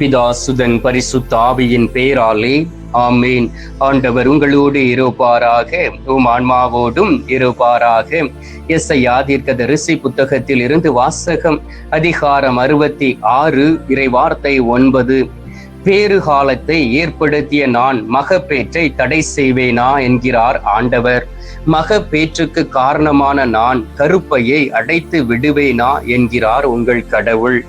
பிதா சுதன் பரிசுத்த ஆவியின் பேராலே ஆமீன். ஆண்டவர் உங்களோடு இருப்பாராக உம் ஆன்மாவோடும் இருப்பாராக. எஸ்ஐயா தீர்க்க தரிசி புத்தகத்தில் இருந்து வாசகம் அதிகாரம் அறுபத்தி ஆறு இறைவார்த்தை ஒன்பது. பேறு காலத்தை ஏற்படுத்திய நான் மகப்பேற்றை தடை செய்வேனா என்கிறார் ஆண்டவர். மகப்பேற்றுக்கு காரணமான நான் கருப்பையை அடைத்து விடுவேனா என்கிறார் உங்கள் கடவுள்.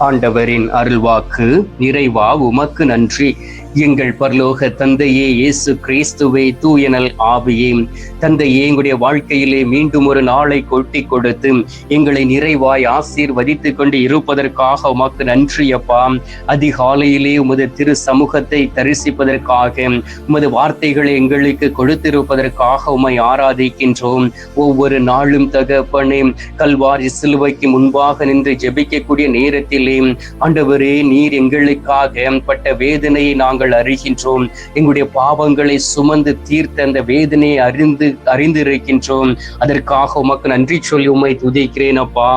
ஆண்டவரின் அருள்வாக்கு நிறைவா உமக்கு நன்றி. எங்கள் பரலோக தந்தையே இயேசு கிறிஸ்துவே தூயனல் ஆவியே. தந்தையே எங்களுடைய வாழ்க்கையிலே மீண்டும் ஒரு நாளை கொட்டி கொடுத்து எங்களை நிறைவாய் ஆசீர்வதித்து கொண்டு இருப்பதற்காக உமக்கு நன்றி அப்பா. அதிகாலையிலே உமது திரு சமூகத்தை தரிசிப்பதற்காக உமது வார்த்தைகளை எங்களுக்கு கொடுத்திருப்பதற்காக உமை ஆராதிக்கின்றோம். ஒவ்வொரு நாளும் தகப்பனே கல்வாரி சிலுவைக்கு முன்பாக நின்று ஜெபிக்கக்கூடிய நேரத்திலே ஆண்டவரே நீர் எங்களுக்காக பட்ட வேதனையை நாங்கள் நாங்கள் அறிகின்றோம். எங்களுடைய பாவங்களை சுமந்து தீர்த்த அந்த வேதனையை அறிந்து அறிந்திருக்கின்றோம். அதற்காக உமக்கு நன்றி சொல்லி உம்மை துதிக்கிறேன் அப்பா.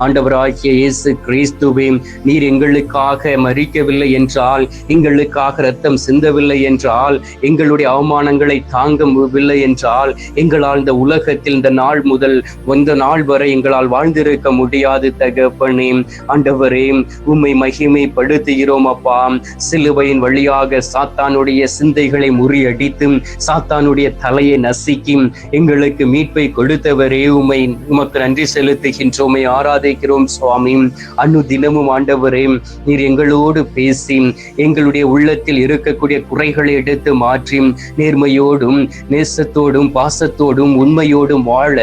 ஆண்டவராகிய இயேசு கிறிஸ்துவே நீர் எங்களுக்காக மறிக்கவில்லை என்றால் எங்களுக்காக ரத்தம் சிந்தவில்லை என்றால் எங்களுடைய அவமானங்களை தாங்கவில்லை என்றால் எங்களால் இந்த உலகத்தில் இந்த நாள் முதல் வந்த நாள் வரை எங்களால் வாழ்ந்திருக்க முடியாது தகப்பனே. ஆண்டவரே உம்மை மகிமைப்படுத்துகிறோம் அப்பா. சிலுவையின் வழியாக முன்பாக சாத்தானுடைய சிந்தைகளை முறியடித்து சாத்தானுடைய தலையை நசுக்கி எங்களுக்கு மீட்பை கொடுத்தவரே உமை உமக்கு நன்றி செலுத்துகின்றோமை. ஆராதிக்கிறோம் சுவாமி. அன்னு தினமும் ஆண்டவரே நீர் எங்களோடு பேசி எங்களுடைய உள்ளத்தில் இருக்கக்கூடிய குறைகளை எடுத்து மாற்றி நேர்மையோடும் நேசத்தோடும் பாசத்தோடும் உண்மையோடும் வாழ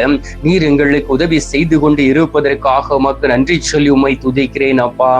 நீர் எங்களுக்கு உதவி செய்து கொண்டு இருப்பதற்காக உமக்கு நன்றி சொல்லி உமை துதிக்கிறேன் அப்பா.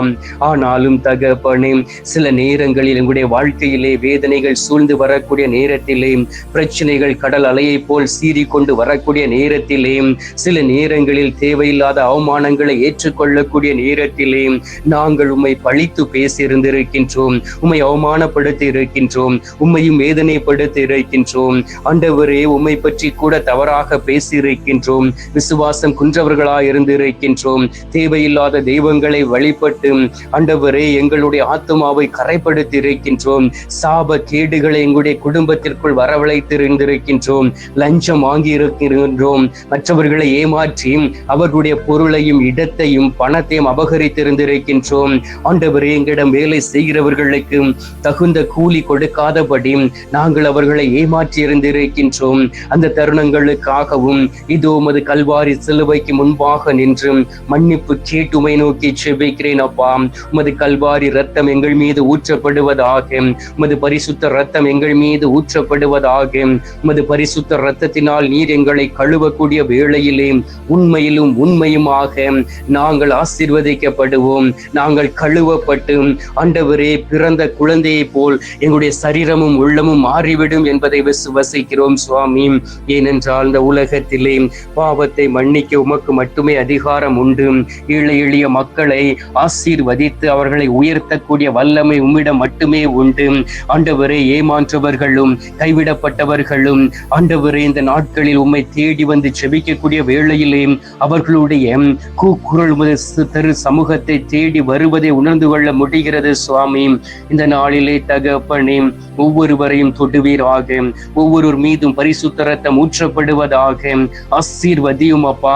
ஆனாலும் தகப்பனே சில நேரங்களில் எங்களுடைய வாழ்க்கை வாழ்க்கையிலே வேதனைகள் சூழ்ந்து வரக்கூடிய நேரத்திலே பிரச்சனைகள் கடல் அலையை போல் சீறி கொண்டு வரக்கூடிய நேரத்திலே சில நேரங்களில் தேவையில்லாத அவமானங்களை ஏற்றுக்கொள்ளக்கூடிய நேரத்திலே நாங்கள் உம்மை பழித்து பேசியிருந்திருக்கின்றோம். உம்மை அவமானப்படுத்தி இருக்கின்றோம். உம்மையும் வேதனைப்படுத்தி இருக்கின்றோம். ஆண்டவரே உம்மை பற்றி கூட தவறாக பேசியிருக்கின்றோம். விசுவாசம் குன்றவர்களாய் இருந்திருக்கின்றோம். தேவையில்லாத தெய்வங்களை வழிபட்டு ஆண்டவரே எங்களுடைய ஆத்மாவை கரைப்படுத்தி இருக்கின்றோம். சாப கேடுகளை எங்களுடைய குடும்பத்திற்குள் வரவழைத்து இருந்திருக்கின்றோம் லஞ்சம் வாங்கி இருக்கின்றோம் மற்றவர்களை ஏமாற்றி அவர்களுடைய பொருளையும் இடத்தையும் பணத்தையும் அபகரித்திருந்திருக்கின்றோம். ஆண்டவர் எங்களிடம் வேலை செய்கிறவர்களுக்கு தகுந்த கூலி கொடுக்காதபடி நாங்கள் அவர்களை ஏமாற்றி இருந்திருக்கின்றோம் அந்த தருணங்களுக்காகவும் இதோ உமது கல்வாரி சிலுவைக்கு முன்பாக நின்று மன்னிப்பு கேட்டுமை நோக்கி செபிக்கிறேன் அப்பா. உமது கல்வாரி ரத்தம் எங்கள் மீது ஊற்றப்படுவதாக உமது பரிசுத்த ரத்தம் எங்கள் மீது ஊற்றப்படுவதாக. உமது பரிசுத்த ரத்தத்தினால் நீர் எங்களை கழுவக்கூடிய வேளையிலே உண்மையிலும் உண்மையுமாக நாங்கள் ஆசிர்வதிக்கப்படுவோம். நாங்கள் கழுவப்பட்டு ஆண்டவரே பிறந்த குழந்தையை போல் எங்களுடைய சரீரமும் உள்ளமும் மாறிவிடும் என்பதை விசுவசிக்கிறோம் சுவாமி. ஏனென்றால் இந்த உலகத்திலே பாவத்தை மன்னிக்க உமக்கு மட்டுமே அதிகாரம் உண்டு. ஏழை எளிய மக்களை ஆசீர்வதித்து அவர்களை உயர்த்தக்கூடிய வல்லமை உம்மிடம் மட்டுமே உண்டு. ஆண்டவரே ஏமாற்றவர்களும் கைவிடப்பட்டவர்களும் ஆண்டவரே இந்த நாட்களில் உம்மை தேடி வந்து செபிக்கக்கூடிய வேளையிலே அவர்களுடைய கூக்குரல் முதல் தரு சமூகத்தை தேடி வருவதை உணர்ந்து கொள்ள முடிகிறது சுவாமி. இந்த நாளிலே தகப்பனே ஒவ்வொருவரையும் தொடுவீராக. ஒவ்வொருவர் மீதும் பரிசுத்தரத்தம் ஊற்றப்படுவதாக ஆசீர்வதியும் அப்பா.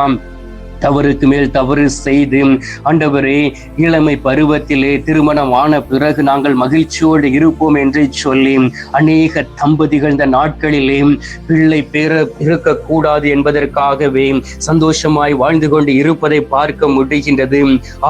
தவறுக்கு மேல் தவறு செய்து ஆண்டவரே இளமை பருவத்திலே திருமணம் ஆன பிறகு நாங்கள் மகிழ்ச்சியோடு இருப்போம் என்று சொல்லி அநேக தம்பதிகள் இந்த நாட்களிலே பிள்ளை பேர இருக்கக்கூடாது என்பதற்காகவே சந்தோஷமாய் வாழ்ந்து கொண்டு இருப்பதை பார்க்க முடிகின்றது.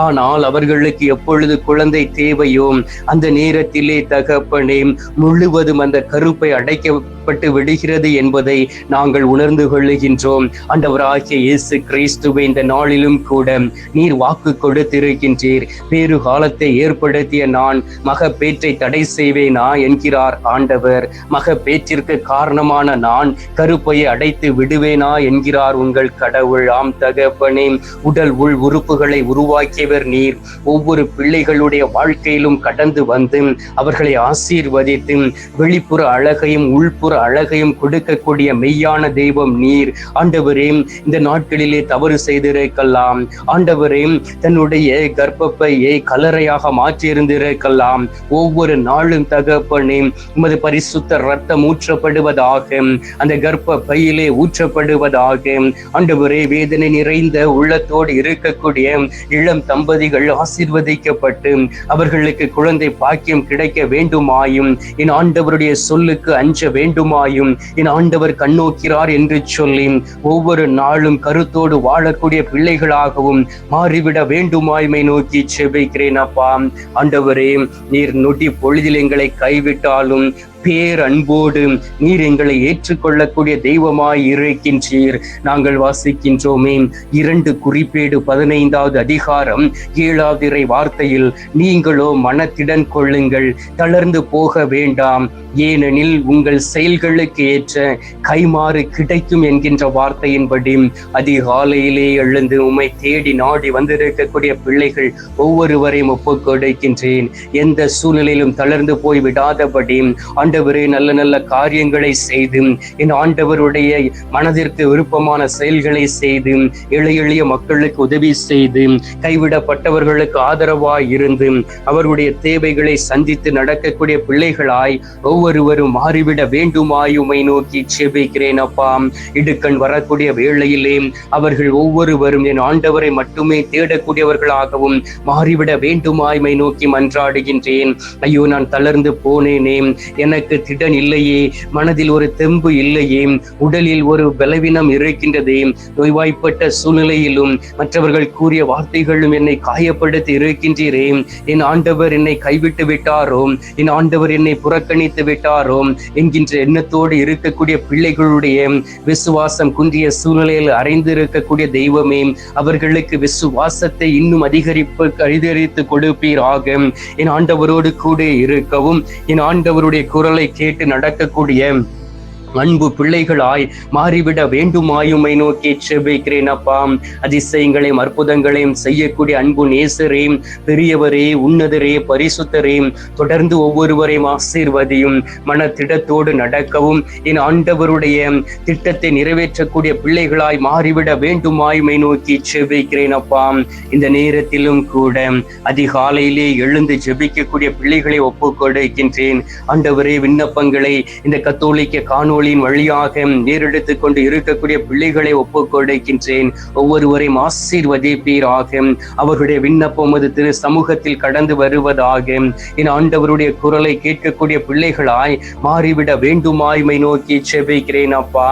ஆனால் அவர்களுக்கு எப்பொழுது குழந்தை தேவையோ அந்த நேரத்திலே தகப்பனே முழுவதும் அந்த கருப்பை அடைக்கப்பட்டு விடுகிறது என்பதை நாங்கள் உணர்ந்து கொள்ளுகின்றோம். அண்டவராகிய இயேசு கிறிஸ்துவை இந்த நாளிலும் கூட நீர் வாக்கு கொடுத்திருக்கின்றீர். பேறு காலத்தை ஏற்படுத்திய நான் மகப்பேற்றை தடை செய்வேனா என்கிறார் ஆண்டவர். மகப்பேற்றிற்கு காரணமான நான் கருப்பையை அடைத்து விடுவேனா என்கிறார் உங்கள் கடவுள். ஆம் தகப்பனே உடல் உள் உறுப்புகளை உருவாக்கியவர் நீர். ஒவ்வொரு பிள்ளைகளுடைய வாழ்க்கையிலும் கடந்து வந்து அவர்களை ஆசீர்வதித்து வெளிப்புற அழகையும் உள்புற அழகையும் கொடுக்கக்கூடிய மெய்யான தெய்வம் நீர். ஆண்டவரே இந்த நாட்களிலே தவறு செய்த செய்திருக்கலாம் ஆண்டவரே தன்னுடைய கர்ப்பப்பையை கலரையாக மாற்றியிருந்திருக்கலாம். ஒவ்வொரு நாளும் தகப்பனே உமது பரிசுத்த ரத்தம் ஊற்றப்படுவதாக அந்த கர்ப்ப பையிலே ஊற்றப்படுவதாக. ஆண்டவரே வேதனை நிறைந்த உள்ளத்தோடு இருக்கக்கூடிய இளம் தம்பதிகள் ஆசீர்வதிக்கப்பட்டு அவர்களுக்கு குழந்தை பாக்கியம் கிடைக்க வேண்டுமாயும் என் ஆண்டவருடைய சொல்லுக்கு அஞ்ச வேண்டுமாயும் என் ஆண்டவர் கண்ணோக்கிறார் என்று சொல்லி ஒவ்வொரு நாளும் கருத்தோடு வாழக்கூடிய பிள்ளைகளாகவும் மாறிவிட வேண்டுமாய்மை நோக்கி செபிக்கிறேன் அப்பா. ஆண்டவரே நீர் நொடி பொழுதில் எங்களை கைவிட்டாலும் பேரன்போடு நீர் எங்களை ஏற்றுக்கொள்ளக்கூடிய தெய்வமாய் இருக்கின்றீர். நாங்கள் வாசிக்கின்றோமே. இரண்டு குறிப்பேடு பதினைந்தாவது அதிகாரம் ஏழாவது இறை வார்த்தையில் நீங்களோ மனத்திடன் கொள்ளுங்கள் தளர்ந்து போக வேண்டாம். ஏனெனில் உங்கள் செயல்களுக்கு ஏற்ற கைமாறு கிடைக்கும் என்கின்ற வார்த்தையின்படி அதிகாலையிலே எழுந்து உம்மை தேடி நாடி வந்திருக்கக்கூடிய பிள்ளைகள் ஒவ்வொருவரையும் ஒப்புக் கொடுக்கின்றேன் எந்த சூழ்நிலையிலும் தளர்ந்து போய் விடாதபடி ஆண்டவரே நல்ல நல்ல காரியங்களை செய்து என் ஆண்டவருடைய மனதிற்கு விருப்பமான செயல்களை செய்து எளிய எளிய மக்களுக்கு உதவி செய்து கைவிடப்பட்டவர்களுக்கு ஆதரவாய் இருந்து அவருடைய தேவைகளை சந்தித்து நடக்கக்கூடிய பிள்ளைகளாய் ஒவ்வொருவரும் மாறிவிட வேண்டுமாய் உமை நோக்கி செபிக்கிறேன் அப்பா. இடுக்கண் வரக்கூடிய வேளையிலே அவர்கள் ஒவ்வொருவரும் என் ஆண்டவரை மட்டுமே தேடக்கூடியவர்களாகவும் மாறிவிட வேண்டுமாய்மை நோக்கி மன்றாடுகின்றேன். ஐயோ நான் தளர்ந்து போனேனே எனக்கு எனக்கு திடன் இல்லையே மனதில் ஒரு தெம்பு இல்லையே உடலில் ஒரு பலவீனம் இருக்கின்றதே. நோய்வாய்ப்பட்ட சூழ்நிலையிலும் மற்றவர்கள் கூறிய வார்த்தைகளும் என்னை காயப்படுத்தி இருக்கின்றீரே. என் ஆண்டவர் என்னை கைவிட்டு விட்டாரோ? என் ஆண்டவர் என்னை புறக்கணித்து விட்டாரோ? என்கின்ற எண்ணத்தோடு இருக்கக்கூடிய பிள்ளைகளுடைய விசுவாசம் குன்றிய சூழ்நிலையில் அறைந்திருக்கக்கூடிய தெய்வமே அவர்களுக்கு விசுவாசத்தை இன்னும் அதிகரிப்பு அதிகரித்து கொடுப்பீராக. என் ஆண்டவரோடு கூட இருக்கவும் என் ஆண்டவருடைய குரல் கேட்டு நடக்கக்கூடிய அன்பு பிள்ளைகளாய் மாறிவிட வேண்டுமாயுமை நோக்கி செபிக்கிறேன் அப்பா அதிசயங்களையும் அற்புதங்களையும் செய்யக்கூடிய அன்பு நேசரே பெரியவரே உன்னதரே பரிசுத்தரே தொடர்ந்து ஒவ்வொருவரையும் ஆசீர்வதியும் மனத்திடத்தோடு நடக்கவும். என் ஆண்டவருடைய திட்டத்தை நிறைவேற்றக்கூடிய பிள்ளைகளாய் மாறிவிட வேண்டுமாயுமை நோக்கி செபிக்கிறேன் அப்பா இந்த நேரத்திலும் கூட அதிகாலையிலே எழுந்து ஜெபிக்கக்கூடிய பிள்ளைகளை ஒப்பு கொடுக்கின்றேன் ஆண்டவரே விண்ணப்பங்களை இந்த கத்தோலிக்க காணொளி காணொளியின் வழியாக நேரெடுத்துக் கொண்டு இருக்கக்கூடிய பிள்ளைகளை ஒப்புக்கொடுக்கின்றேன் ஒவ்வொருவரையும் ஆசீர்வதிப்பீராக. அவர்களுடைய விண்ணப்பம் அது திரு சமூகத்தில் கடந்து வருவதாக. என் ஆண்டவருடைய குரலை கேட்கக்கூடிய பிள்ளைகளாய் மாறிவிட வேண்டுமாய்மை நோக்கி செபிக்கிறேன் அப்பா.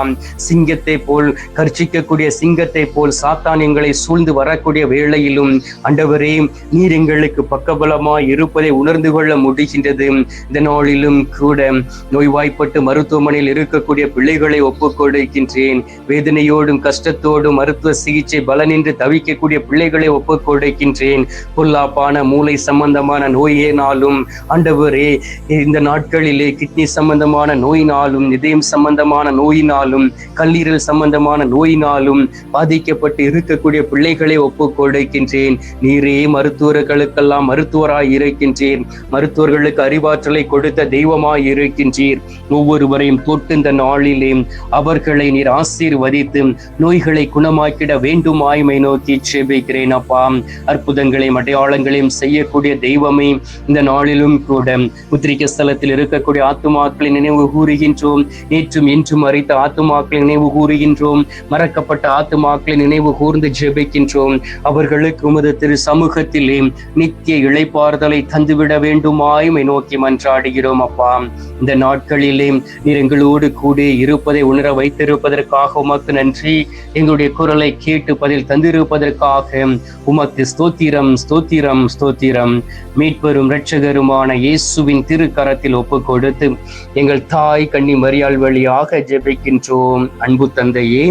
சிங்கத்தை போல் கர்ச்சிக்கக்கூடிய சிங்கத்தை போல் சாத்தான் எங்களை சூழ்ந்து வரக்கூடிய வேளையிலும் அண்டவரே நீர் எங்களுக்கு பக்கபலமாய் இருப்பதை உணர்ந்து கொள்ள முடிகின்றது. இந்த நாளிலும் கூட நோய்வாய்ப்பட்டு மருத்துவமனையில் இருக்க இருக்கக்கூடிய பிள்ளைகளை ஒப்புக்கொடுக்கின்றேன் வேதனையோடும் கஷ்டத்தோடும் மருத்துவ சிகிச்சை பலனின்றி தவிக்கக்கூடிய பிள்ளைகளை ஒப்புக்கொடுக்கின்றேன் பொல்லாப்பான மூளை சம்பந்தமான நோயினாலும் ஆண்டவரே இந்த நாட்களிலே கிட்னி சம்பந்தமான நோயினாலும் இதயம் சம்பந்தமான நோயினாலும் கல்லீரல் சம்பந்தமான நோயினாலும் பாதிக்கப்பட்டு இருக்கக்கூடிய பிள்ளைகளை ஒப்புக்கொடுக்கின்றேன் நீரே மருத்துவர்களுக்கெல்லாம் மருத்துவராய் இருக்கின்றேன். மருத்துவர்களுக்கு அறிவாற்றலை கொடுத்த தெய்வமாய் இருக்கின்றீர். ஒவ்வொருவரையும் தொட்டு இந்த நாளிலே அவர்களை நீர் ஆசீர்வதித்து நோய்களை குணமாக்கிட வேண்டுமாய்மை நோக்கி செபிக்கிறேன் அப்பா. அற்புதங்களையும் அடையாளங்களையும் செய்யக்கூடிய தெய்வமே இந்த நாளிலும் கூட முத்திரிக்க ஸ்தலத்தில் இருக்கக்கூடிய ஆத்துமாக்களை நினைவு கூறுகின்றோம். நேற்றும் இன்றும் அறித்த ஆத்துமாக்களை நினைவு கூறுகின்றோம். மறக்கப்பட்ட ஆத்துமாக்களை நினைவு கூர்ந்து ஜெபிக்கின்றோம். அவர்களுக்கு உமது திரு சமூகத்திலே நித்திய இழைப்பாறுதலை தந்துவிட வேண்டுமாய் நோக்கி மன்றாடுகிறோம் அப்பா. இந்த நாட்களிலே நீர் எங்களோடு கூட இருப்பதை உணர வைத்திருப்பதற்காக உமக்கு நன்றி. எங்களுடைய குரலை கேட்டு பதில் தந்திருப்பதற்காக உமக்கு ஸ்தோத்திரம் ஸ்தோத்திரம் ஸ்தோத்திரம். மீட்பெரும் இரட்சகருமான இயேசுவின் திருக்கரத்தில் ஒப்பு கொடுத்து எங்கள் தாய் கண்ணி மரியாள் வழியாக ஜெபிக்கின்றோம். அன்பு தந்தையே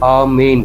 ஆமேன்.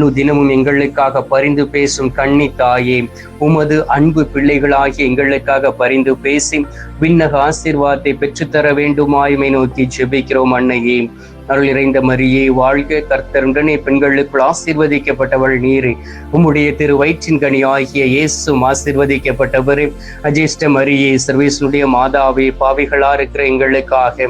அனுதினமும் எங்களுக்காக பரிந்து பேசும் கண்ணி தாயே உமது அன்பு பிள்ளைகளாகிய எங்களுக்காக பரிந்து பேசி விண்ணக ஆசீர்வாதத்தை பெற்றுத்தர வேண்டுமாயுமை நோக்கி ஜெபிக்கிறோம் அன்னையே. அருள் இறைந்த மரியே வாழ்க கர்த்தருடனே பெண்களுக்குள் ஆசீர்வதிக்கப்பட்டவள் நீரே. உம்முடைய திரு வயிற்றின் கனி ஆகிய இயேசும் ஆசீர்வதிக்கப்பட்டவரே. அஜேஷ்ட மரியே சர்வேசனுடைய மாதாவே பாவிகளா இருக்கிற எங்களுக்காக